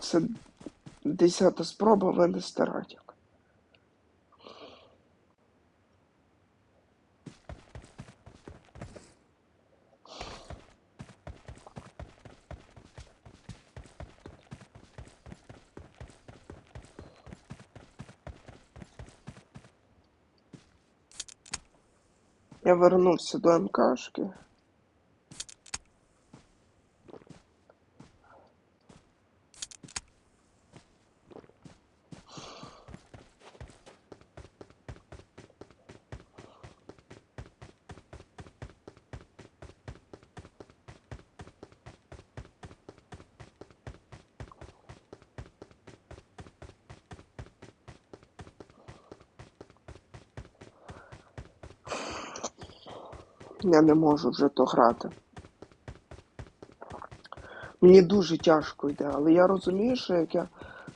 Це десята спроба винести радік. Я вернувся до МКшки. Я не можу вже то грати. Мені дуже тяжко йде, але я розумію, що як я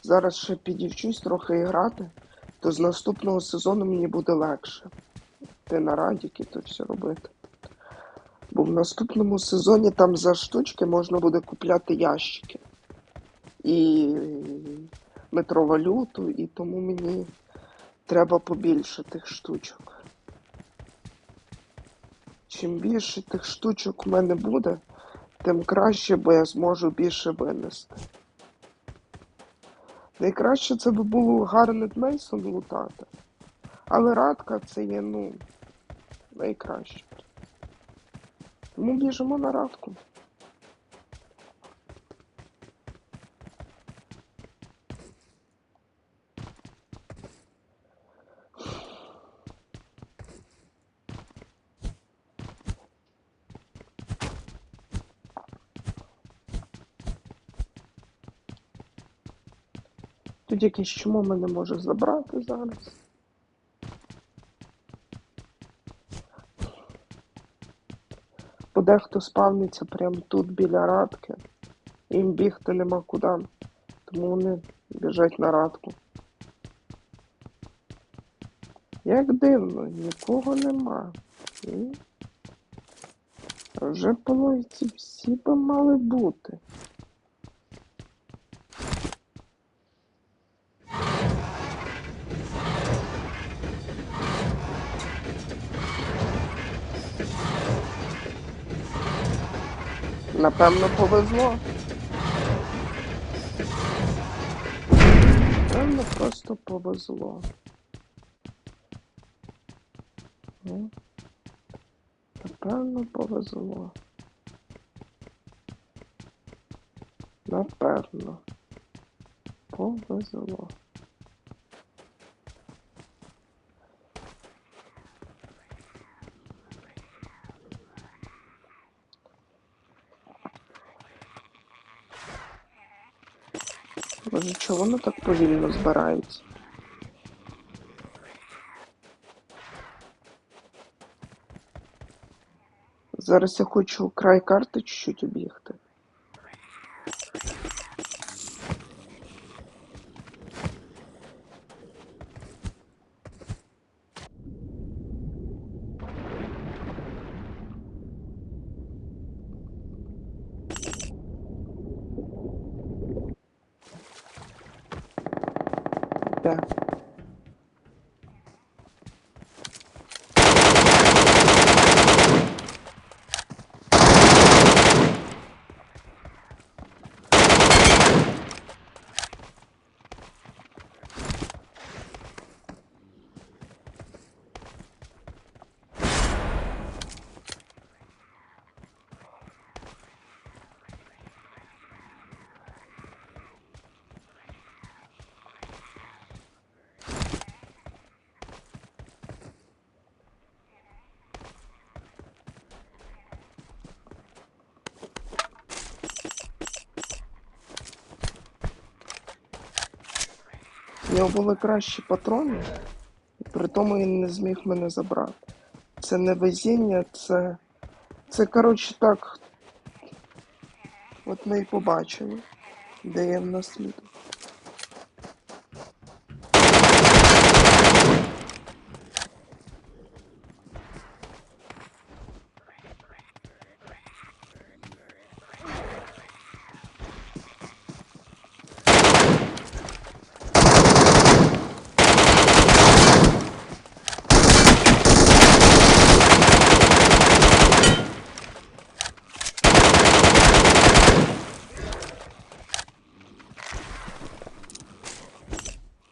зараз ще підівчусь трохи і грати, то з наступного сезону мені буде легше. Ти на радіки то все робити. Бо в наступному сезоні там за штучки можна буде купляти ящики. І метровалюту, і тому мені треба побільше тих штучок. Чим більше тих штучок в мене буде, тим краще, бо я зможу більше винести. Найкраще це би було Гарнет Мейсон лутати. Але радка це є, ну, найкраще. Тому біжимо на радку. Тут якесь чому мене може забрати зараз. Бо дехто спавниться прямо тут біля радки. Їм бігти нема куди. Тому вони біжать на радку. Як дивно, нікого нема. І Вже по всі би мали бути. Напевно, повезло. Напевно, просто повезло. Ну, Напевно, повезло. Напевно. Повезло. Боже, чого воно так повільно збирається? Зараз я хочу край карти чуть-чуть об'їхати. Де? Нього були кращі патрони, і при тому він не зміг мене забрати. Це не везіння, це. Це, коротше, так. От ми і побачили, де є в нас слід.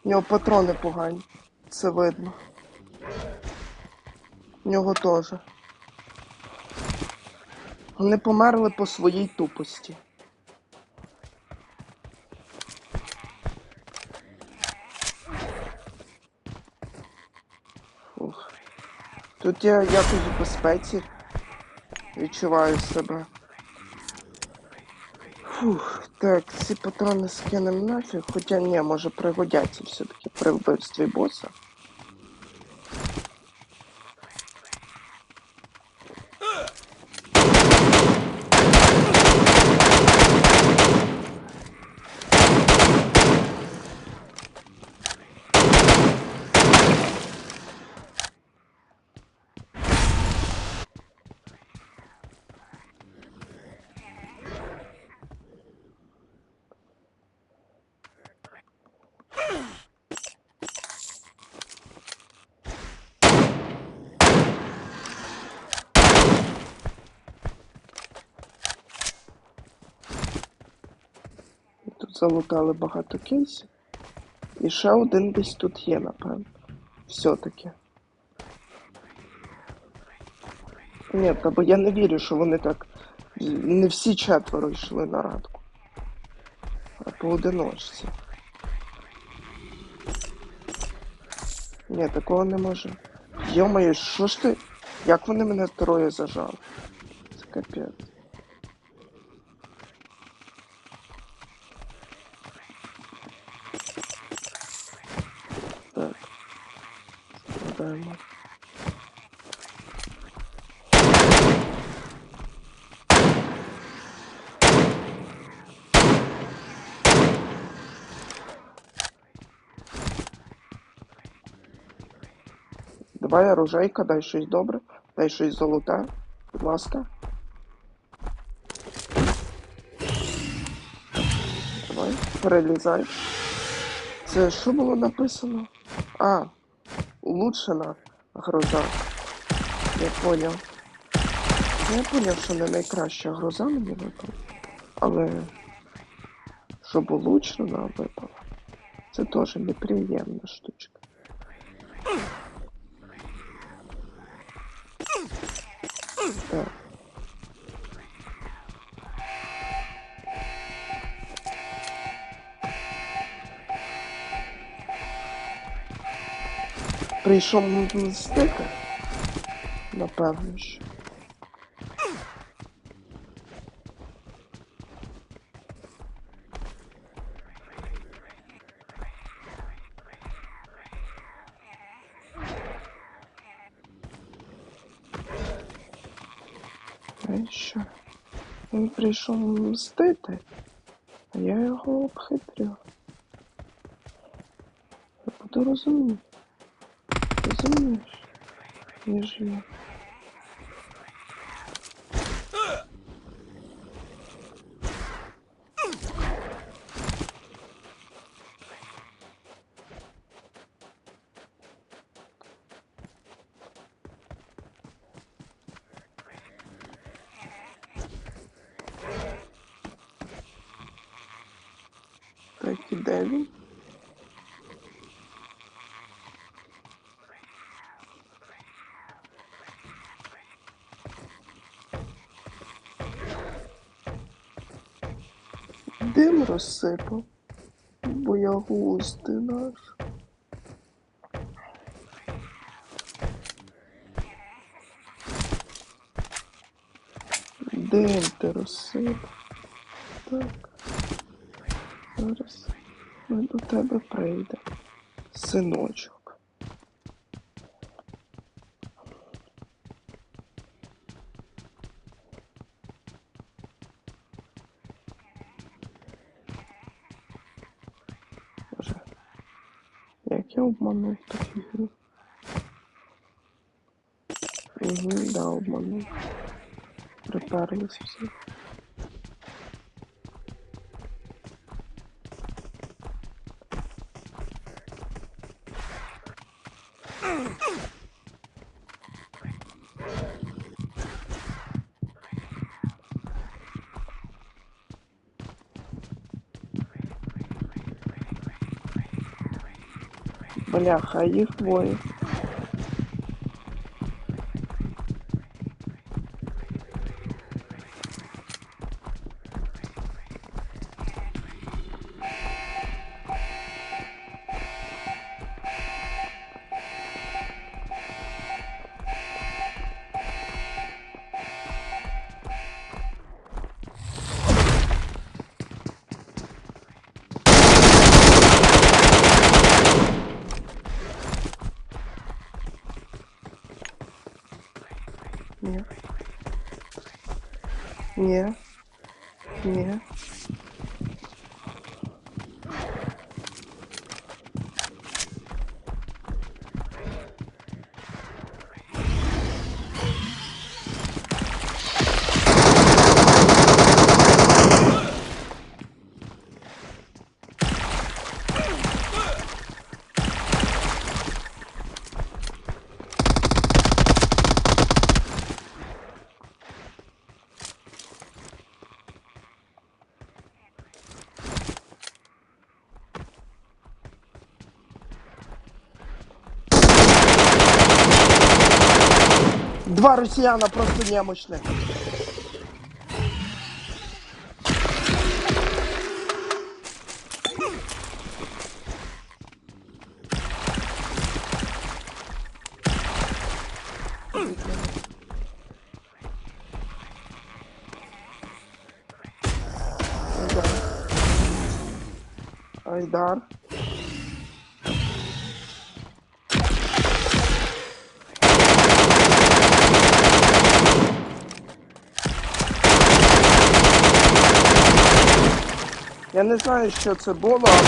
В нього патрони погані. Це видно. В нього теж. Вони померли по своїй тупості. Фух. Тут я якось в безпеці відчуваю себе. Фух, так, ці патрони скинемо нафіг, хоча ні, може пригодяться все-таки при вбивстві боса. Залутали багато кейсів. І ще один десь тут є, напевно. Все-таки. Ні, бо я не вірю, що вони так. Не всі четверо йшли на радку. А поодиночці. Ні, такого не може. Йомаю, що ж ти? Як вони мене троє зажали? Це капець. Так. Складаємо. Давай оружейка, дай щось добре, дай щось золоте, будь ласка. Давай, перелізай. Це що було написано? А, улучшена гроза. Я поняв. Я поняв, що не найкраща гроза мені випала. Але щоб улучшена випала, це теж неприємна штучка. Пришел на стека, напевно ж. Що? Він прийшов мстити, а я його обхитрю. Я буду розуміти. Розумієш? Ніж я. Так, і де він? Дим розсипав. Боягуз ти наш. Дим ти розсипав. Так. Зараз ми до тебе прийде. Синочок. скажу, да, обману. Приперлись всі. Бляха, їх двоє. Ні. Ні. Два росіяна просто немощні. Айдар. Я не знаю, що це було, але.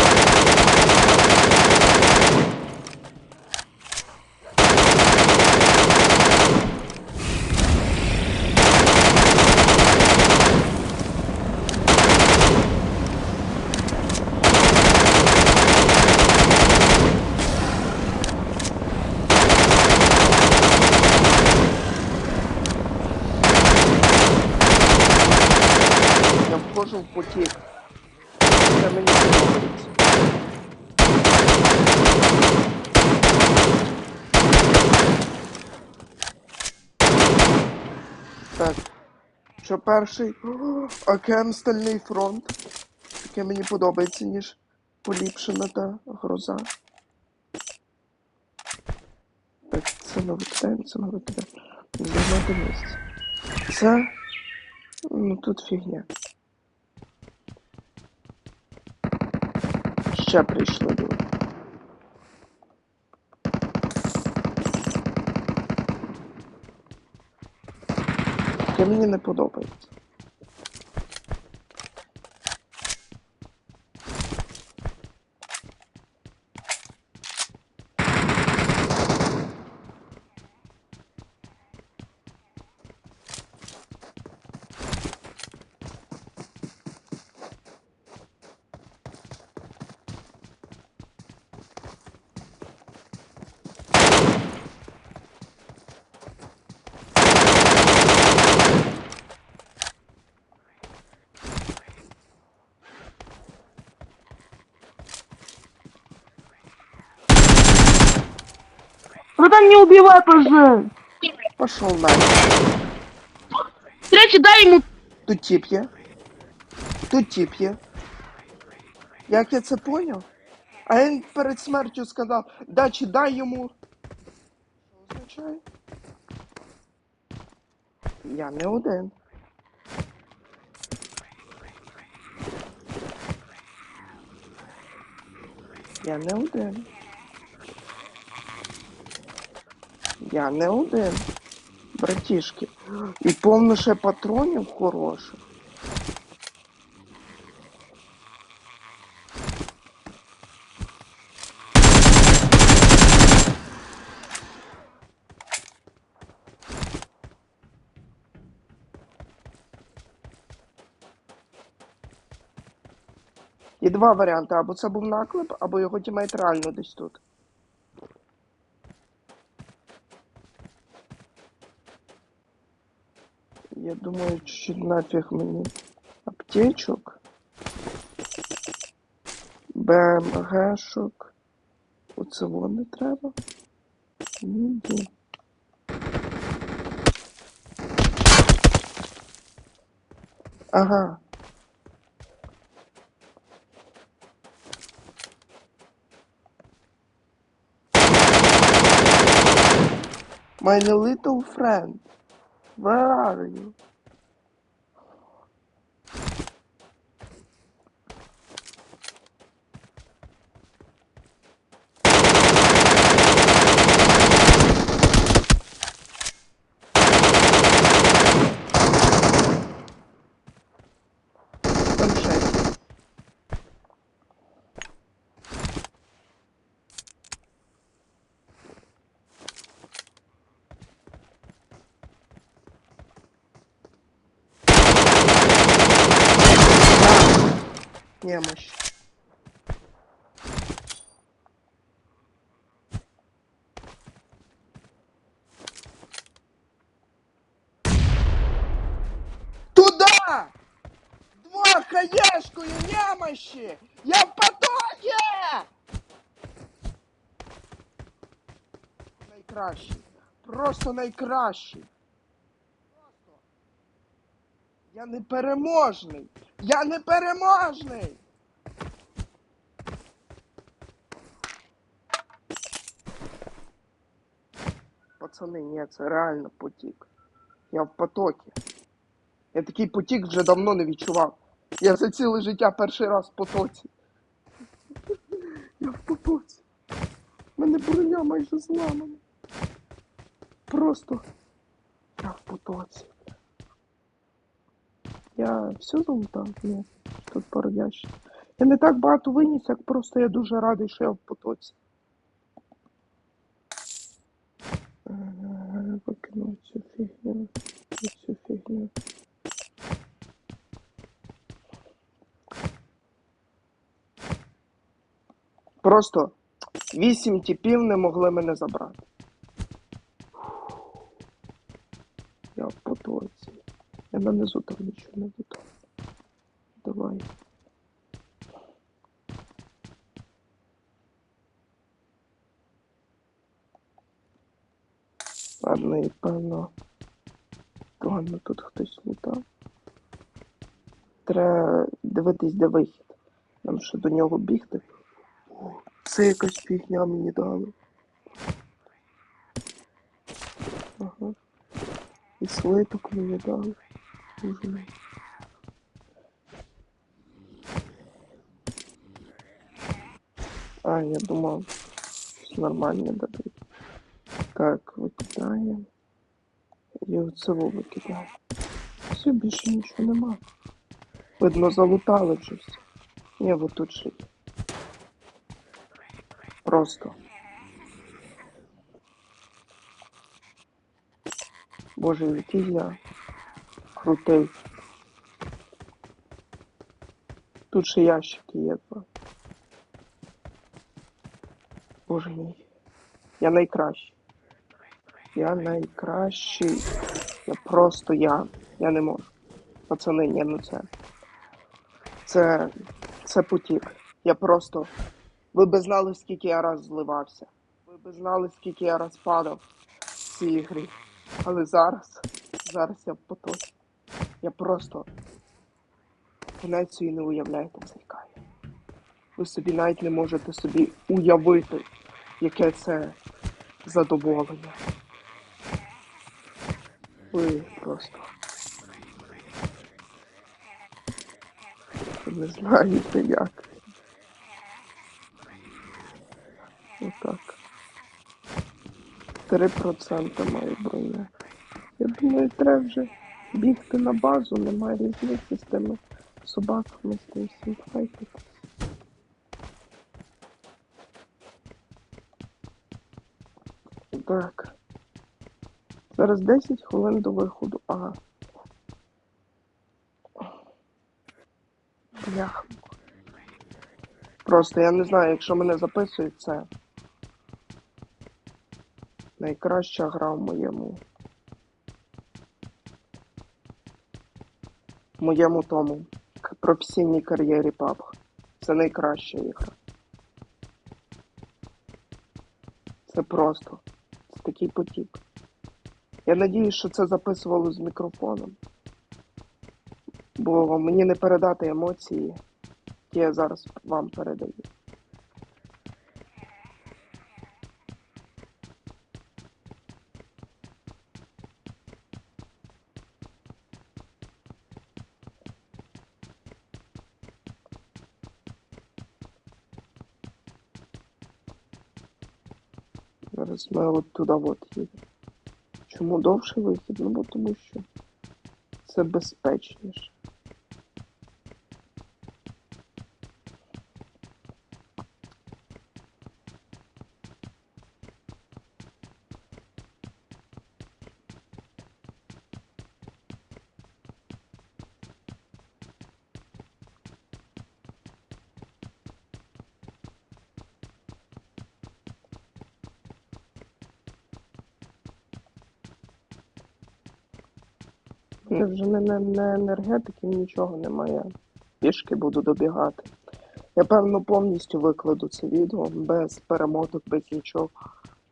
Я входжу в потік. Це мені подобається. Так. Що перший? О, Океан Стальний фронт. Таке мені подобається, ніж поліпшена та гроза. Так, це ми викидаємо, це ми викидаємо. Займати місце. Це. Ну тут фігня. Ще прийшли люди. Мені не подобається. Не убивай, пожалуйста. Пошов нафіг. Третий, дай ему. Тут тип. Тут тип є. Як я це поняв? А він перед смертю сказав, да чи дай йому. Що означає? Я не один. Я не один. Я не один. Братішки. І повно ще патронів хороших. Є два варіанти. Або це був наклеп, або його тімейт реально десь тут. Я думаю, чуть нафіг мені аптечок. БМГшок. Оце воно треба. Ніде. Ага. My little friend, 玩啊，这又。Немощь. Туда! Два хаешкую немощи! Я в потоке! Найкращий. Просто найкращий. Я непереможний. Я непереможний. Пацани, ні, це реально потік. Я в потокі. Я такий потік вже давно не відчував. Я за ціле життя перший раз в потоці. Я в потоці. У мене броня майже зламана. Просто я в потоці. Я все залутав? Ні, тут пару ящиків. Я не так багато виніс, як просто я дуже радий, що я в потоці. Викину цю фігню. Цю фігню. Просто вісім типів не могли мене забрати. Я в потоці. Я нанизу там нічого не буду. Давай. Ладно, і певно. Ладно, тут хтось лутав. Дивитись, де вихід. Нам ще до нього бігти. Це якась фігня мені дали. Ага. І слиток мені дали. Мій. А, я думав, щось нормальне дадуть. Так, викидаємо. І оцево викидаємо. Все, більше нічого нема. Видно, залутали все. Ні, вот тут ще. Просто. Боже, який я крутий. Тут ще ящики є два. Боже мій. Я найкращий. Я найкращий. Я просто я. Я не можу. Пацани, ні, ну це. Це. Це потік. Я просто. Ви би знали, скільки я раз зливався. Ви би знали, скільки я раз падав в цій грі. Але зараз. Зараз я в потоці. Я просто. Ви не уявляєте цей кайф. Ви собі навіть не можете собі уявити, яке це задоволення. Ви просто. Не знаєте як. Отак. 3% має броня. Я думаю, треба вже бігти на базу, немає різниці з тими собаками, з тим всім файтити. Так. Зараз 10 хвилин до виходу. Ага. Бляха. Просто я не знаю, якщо мене записують, це найкраща гра в моєму. Моєму тому професійній кар'єрі PUBG. Це найкраща ігра. Це просто. Це такий потік. Я надіюсь, що це записувало з мікрофоном. Бо мені не передати емоції, які я зараз вам передаю. Зараз ми от туди от їдемо. Чому довше вихід? Ну, бо тому що це безпечніше. Я вже не, не, не енергетики, нічого немає. Пішки буду добігати. Я певно повністю викладу це відео без перемоток, без нічого,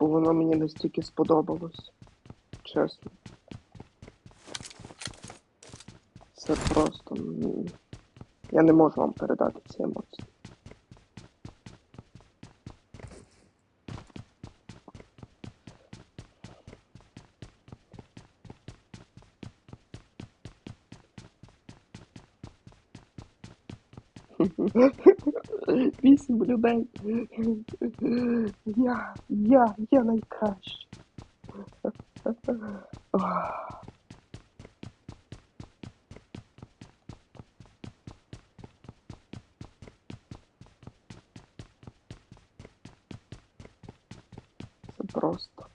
бо воно мені настільки сподобалось. Чесно. Це просто. Я не можу вам передати ці емоції. Вісім людей. Я, я, я найкращий. Ох. Це просто.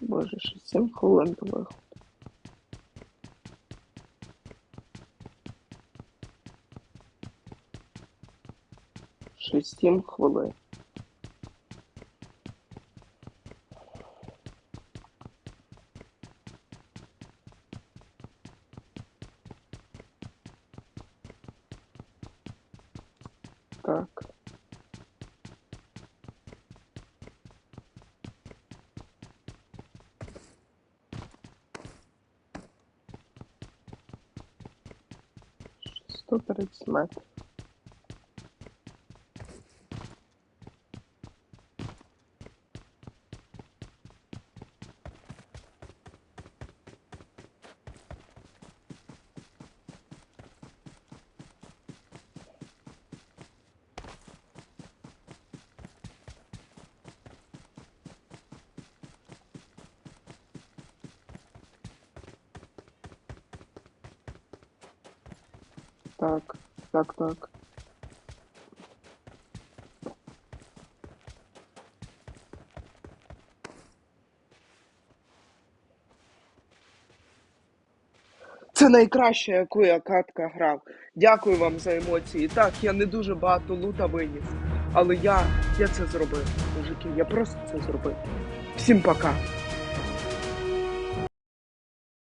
Боже, ще сім хвилин до. Ще сім хвилин. Так. Ще 130. Так, так, так. Це найкраще, яку я катка грав. Дякую вам за емоції. Так, я не дуже багато лута виніс, але я, я це зробив, мужики. Я просто це зробив. Всім пока.